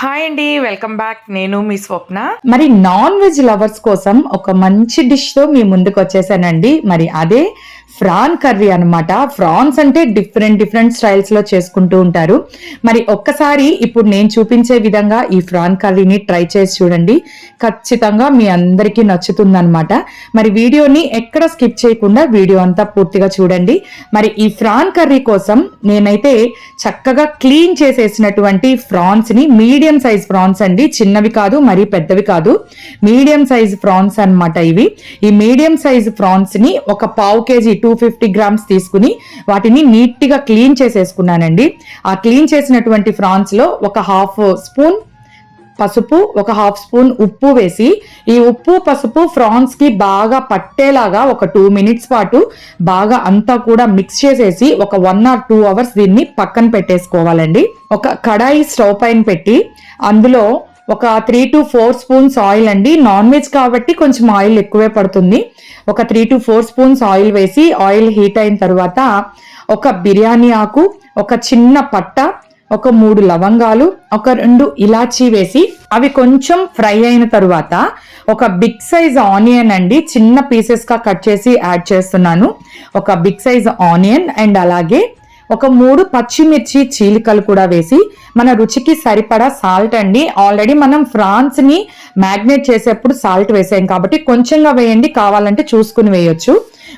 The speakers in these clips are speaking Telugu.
హాయ్ అండి వెల్కమ్ బ్యాక్ నేను మీ స్వప్న. మరి నాన్ వెజ్ లవర్స్ కోసం ఒక మంచి డిష్తో మీ ముందుకు వచ్చేసానండి. మరి అదే ఫ్రాన్ కర్రీ అన్నమాట. ఫ్రాన్స్ అంటే డిఫరెంట్ డిఫరెంట్ స్టైల్స్లో చేసుకుంటూ ఉంటారు. మరి ఒక్కసారి ఇప్పుడు నేను చూపించే విధంగా ఈ ఫ్రాన్ కర్రీని ట్రై చేసి చూడండి. ఖచ్చితంగా మీ అందరికీ నచ్చుతుందనమాట మరి వీడియోని ఎక్కడ స్కిప్ చేయకుండా వీడియో అంతా పూర్తిగా చూడండి. మరి ఈ ఫ్రాన్ కర్రీ కోసం నేనైతే చక్కగా క్లీన్ చేసేసినటువంటి ఫ్రాన్స్ని మీడియం సైజ్ ఫ్రాన్స్ అండి. చిన్నవి కాదు మరి పెద్దవి కాదు. మీడియం సైజ్ ఫ్రాన్స్ అన్నమాట ఇవి. ఈ మీడియం సైజ్ ఫ్రాన్స్ని ఒక పావు కేజీ టూ ఫిఫ్టీ గ్రామ్స్ తీసుకుని వాటిని నీట్గా క్లీన్ చేసేసుకున్నానండి. ఆ క్లీన్ చేసినటువంటి ఫ్రాన్స్లో ఒక హాఫ్ స్పూన్ పసుపు ఒక హాఫ్ స్పూన్ ఉప్పు వేసి ఈ ఉప్పు పసుపు ఫ్రాన్స్కి బాగా పట్టేలాగా ఒక టూ మినిట్స్ పాటు బాగా అంతా కూడా మిక్స్ చేసేసి ఒక వన్ ఆర్ టూ అవర్స్ దీన్ని పక్కన పెట్టేసుకోవాలండి. ఒక కడాయి స్టవ్ పైన పెట్టి అందులో ఒక three to four spoons oil అండి. నాన్ వెజ్ కాబట్టి కొంచెం ఆయిల్ ఎక్కువే పడుతుంది. ఒక three to four spoons oil వేసి ఆయిల్ హీట్ అయిన తర్వాత ఒక బిర్యానీ ఆకు ఒక చిన్న పట్ట ఒక మూడు లవంగాలు ఒక రెండు ఇలాచీ వేసి అవి కొంచెం ఫ్రై అయిన తరువాత ఒక బిగ్ సైజ్ ఆనియన్ అండి. చిన్న పీసెస్గా కట్ చేసి యాడ్ చేస్తున్నాను. ఒక బిగ్ సైజ్ ఆనియన్ అండ్ అలాగే ఒక మూడు పచ్చిమిర్చి చీలికలు కూడా వేసి మన రుచికి సరిపడా సాల్ట్ అండి. ఆల్రెడీ మనం ఫ్రాన్స్ని మ్యాగ్నేట్ చేసేప్పుడు సాల్ట్ వేసాం కాబట్టి కొంచెంగా వేయండి. కావాలంటే చూసుకుని వేయొచ్చు.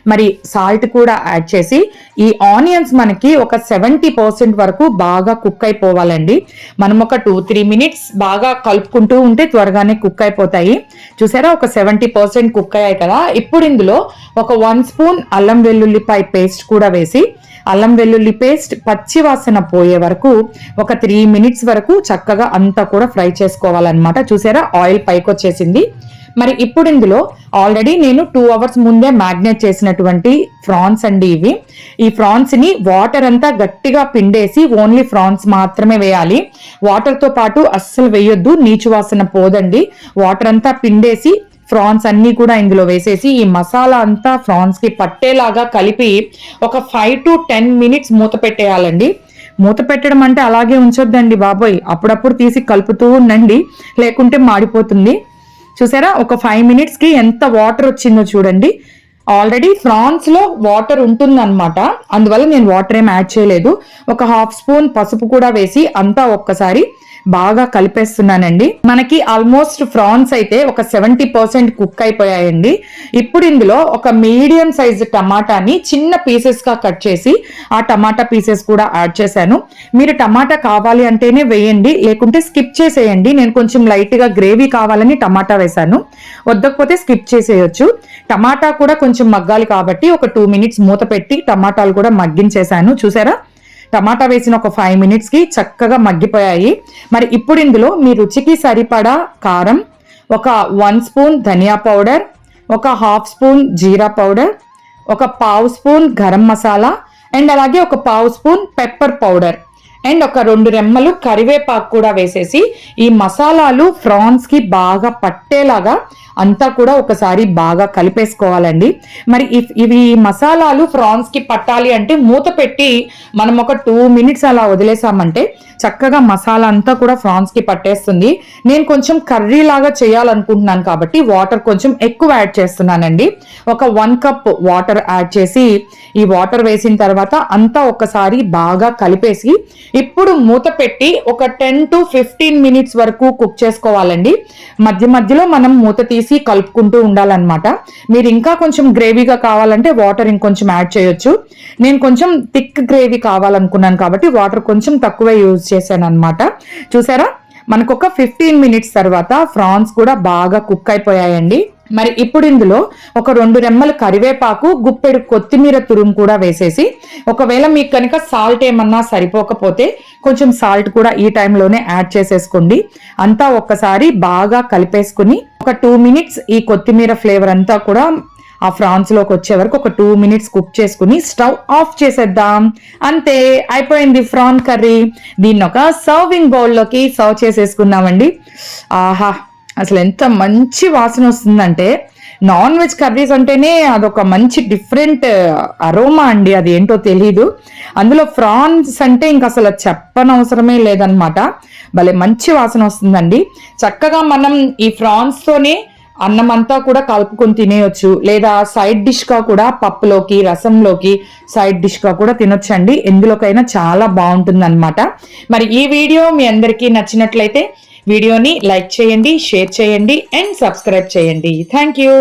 మరి సాల్ట్ కూడా యాడ్ చేసి ఈ ఆనియన్స్ మనకి ఒక సెవెంటీ పర్సెంట్ వరకు బాగా కుక్ అయిపోవాలండి. మనం ఒక టూ త్రీ మినిట్స్ బాగా కలుపుకుంటూ ఉంటే త్వరగానే కుక్ అయిపోతాయి. చూసారా? ఒక సెవెంటీ పర్సెంట్ కుక్ అయ్యాయి కదా? ఇప్పుడు ఇందులో ఒక వన్ స్పూన్ అల్లం వెల్లుల్లిపాయ పేస్ట్ కూడా వేసి అల్లం వెల్లుల్లి పేస్ట్ పచ్చి వాసన పోయే వరకు ఒక త్రీ మినిట్స్ వరకు చక్కగా అంతా కూడా ఫ్రై చేసుకోవాలన్నమాట. చూసారా? ఆయిల్ పైకి వచ్చేసింది మరి ఇప్పుడు ఇందులో ఆల్రెడీ నేను టూ అవర్స్ ముందే మ్యాగ్నేట్ చేసినటువంటి ఫ్రాన్స్ అండి ఇవి. ఈ ఫ్రాన్స్ని వాటర్ అంతా గట్టిగా పిండేసి ఓన్లీ ఫ్రాన్స్ మాత్రమే వేయాలి. వాటర్తో పాటు అస్సలు వేయొద్దు నీచు వాసన పోదండి. వాటర్ అంతా పిండేసి ఫ్రాన్స్ అన్ని కూడా ఇందులో వేసేసి ఈ మసాలా అంతా ఫ్రాన్స్కి పట్టేలాగా కలిపి ఒక ఫైవ్ టు టెన్ మినిట్స్ మూత పెట్టేయాలండి. మూత పెట్టడం అంటే అలాగే ఉంచొద్దండి బాబోయ్. అప్పుడప్పుడు తీసి కలుపుతూ ఉండండి. లేకుంటే మాడిపోతుంది. చూసారా? ఒక ఫైవ్ మినిట్స్కి ఎంత వాటర్ వచ్చిందో చూడండి. ఆల్రెడీ ఫ్రాన్స్లో వాటర్ ఉంటుందన్నమాట. అందువల్ల నేను వాటర్ ఏం యాడ్ చేయలేదు. ఒక హాఫ్ స్పూన్ పసుపు కూడా వేసి అంతా ఒక్కసారి బాగా కలిపేస్తున్నానండి. మనకి ఆల్మోస్ట్ ఫ్రాన్స్ అయితే ఒక సెవెంటీ పర్సెంట్ కుక్ అయిపోయాయండి. ఇప్పుడు ఇందులో ఒక మీడియం సైజ్ టమాటాని చిన్న పీసెస్గా కట్ చేసి ఆ టమాటా పీసెస్ కూడా యాడ్ చేశాను. మీరు టమాటా కావాలి అంటేనే వేయండి లేకుంటే స్కిప్ చేసేయండి. నేను కొంచెం లైట్గా గ్రేవీ కావాలని టమాటా వేశాను. వద్దకపోతే స్కిప్ చేసేయొచ్చు. టమాటా కూడా కొంచెం మగ్గాలి కాబట్టి ఒక టూ మినిట్స్ మూత పెట్టి టమాటాలు కూడా మగ్గించేశాను. చూసారా? టమాటా వేసిన ఒక ఫైవ్ మినిట్స్కి చక్కగా మగ్గిపోయాయి. మరి ఇప్పుడు ఇందులో మీ రుచికి సరిపడా కారం ఒక వన్ స్పూన్ ధనియా పౌడర్ ఒక హాఫ్ స్పూన్ జీరా పౌడర్ ఒక పావు స్పూన్ గరం మసాలా అండ్ అలాగే ఒక పావు స్పూన్ పెప్పర్ పౌడర్ అండ్ ఒక రెండు రెమ్మలు కరివేపాకు కూడా వేసేసి ఈ మసాలాలు ఫ్రాన్స్కి బాగా పట్టేలాగా అంతా కూడా ఒకసారి బాగా కలిపేసుకోవాలండి. మరి ఇఫ్ ఇవి మసాలాలు ఫ్రాన్స్కి పట్టాలి అంటే మూత పెట్టి మనం ఒక టూ మినిట్స్ అలా వదిలేసామంటే చక్కగా మసాలా అంతా కూడా ఫ్రాన్స్కి పట్టేస్తుంది. నేను కొంచెం కర్రీ లాగా చేయాలనుకుంటున్నాను కాబట్టి వాటర్ కొంచెం ఎక్కువ యాడ్ చేస్తున్నానండి. ఒక వన్ కప్ వాటర్ యాడ్ చేసి ఈ వాటర్ వేసిన తర్వాత అంతా ఒకసారి బాగా కలిపేసి ఇప్పుడు మూత పెట్టి ఒక టెన్ టు ఫిఫ్టీన్ మినిట్స్ వరకు కుక్ చేసుకోవాలండి. మధ్య మధ్యలో మనం మూత తీసి కలుపుకుంటూ ఉండాలన్నమాట. మీరు ఇంకా కొంచెం గ్రేవీగా కావాలంటే వాటర్ ఇంకొంచెం యాడ్ చేయొచ్చు. నేను కొంచెం థిక్ గ్రేవీ కావాలనుకున్నాను కాబట్టి వాటర్ కొంచెం తక్కువ యూజ్ చేశాను అనమాట చూసారా? మనకు ఒక ఫిఫ్టీన్ మినిట్స్ తర్వాత ఫ్రాన్స్ కూడా బాగా కుక్ అయిపోయాయండి. మరి ఇప్పుడు ఇందులో ఒక రెండు రెమ్మలు కరివేపాకు గుప్పెడు కొత్తిమీర తురుము కూడా వేసేసి ఒకవేళ మీకు కనుక సాల్ట్ ఏమన్నా సరిపోకపోతే కొంచెం సాల్ట్ కూడా ఈ టైంలోనే యాడ్ చేసేసుకోండి. అంతా ఒక్కసారి బాగా కలిపేసుకుని ఒక టూ మినిట్స్ ఈ కొత్తిమీర ఫ్లేవర్ అంతా కూడా ఆ ఫ్రాన్స్లోకి వచ్చే వరకు ఒక టూ మినిట్స్ కుక్ చేసుకుని స్టవ్ ఆఫ్ చేసేద్దాం. అంతే అయిపోయింది ఫ్రాన్ కర్రీ. దీన్ని ఒక సర్వింగ్ బౌల్లోకి సర్వ్ చేసేసుకున్నామండి ఆహా! అసలు ఎంత మంచి వాసన వస్తుందంటే నాన్ వెజ్ కర్రీస్ అంటేనే అదొక మంచి డిఫరెంట్ అరోమా uh, అండి అది ఏంటో తెలీదు. అందులో ఫ్రాన్స్ అంటే ఇంక అసలు చెప్పనవసరమే లేదనమాట భలే మంచి వాసన వస్తుందండి. చక్కగా మనం ఈ ఫ్రాన్స్తోనే అన్నం అంతా కూడా కలుపుకొని తినేయొచ్చు. లేదా సైడ్ డిష్గా కూడా పప్పులోకి రసంలోకి సైడ్ డిష్గా కూడా తినొచ్చండి. ఎందులోకైనా చాలా బాగుంటుంది అనమాట మరి ఈ వీడియో మీ అందరికీ నచ్చినట్లయితే వీడియోని లైక్ చేయండి షేర్ చేయండి అండ్ సబ్స్క్రైబ్ చేయండి. Thank you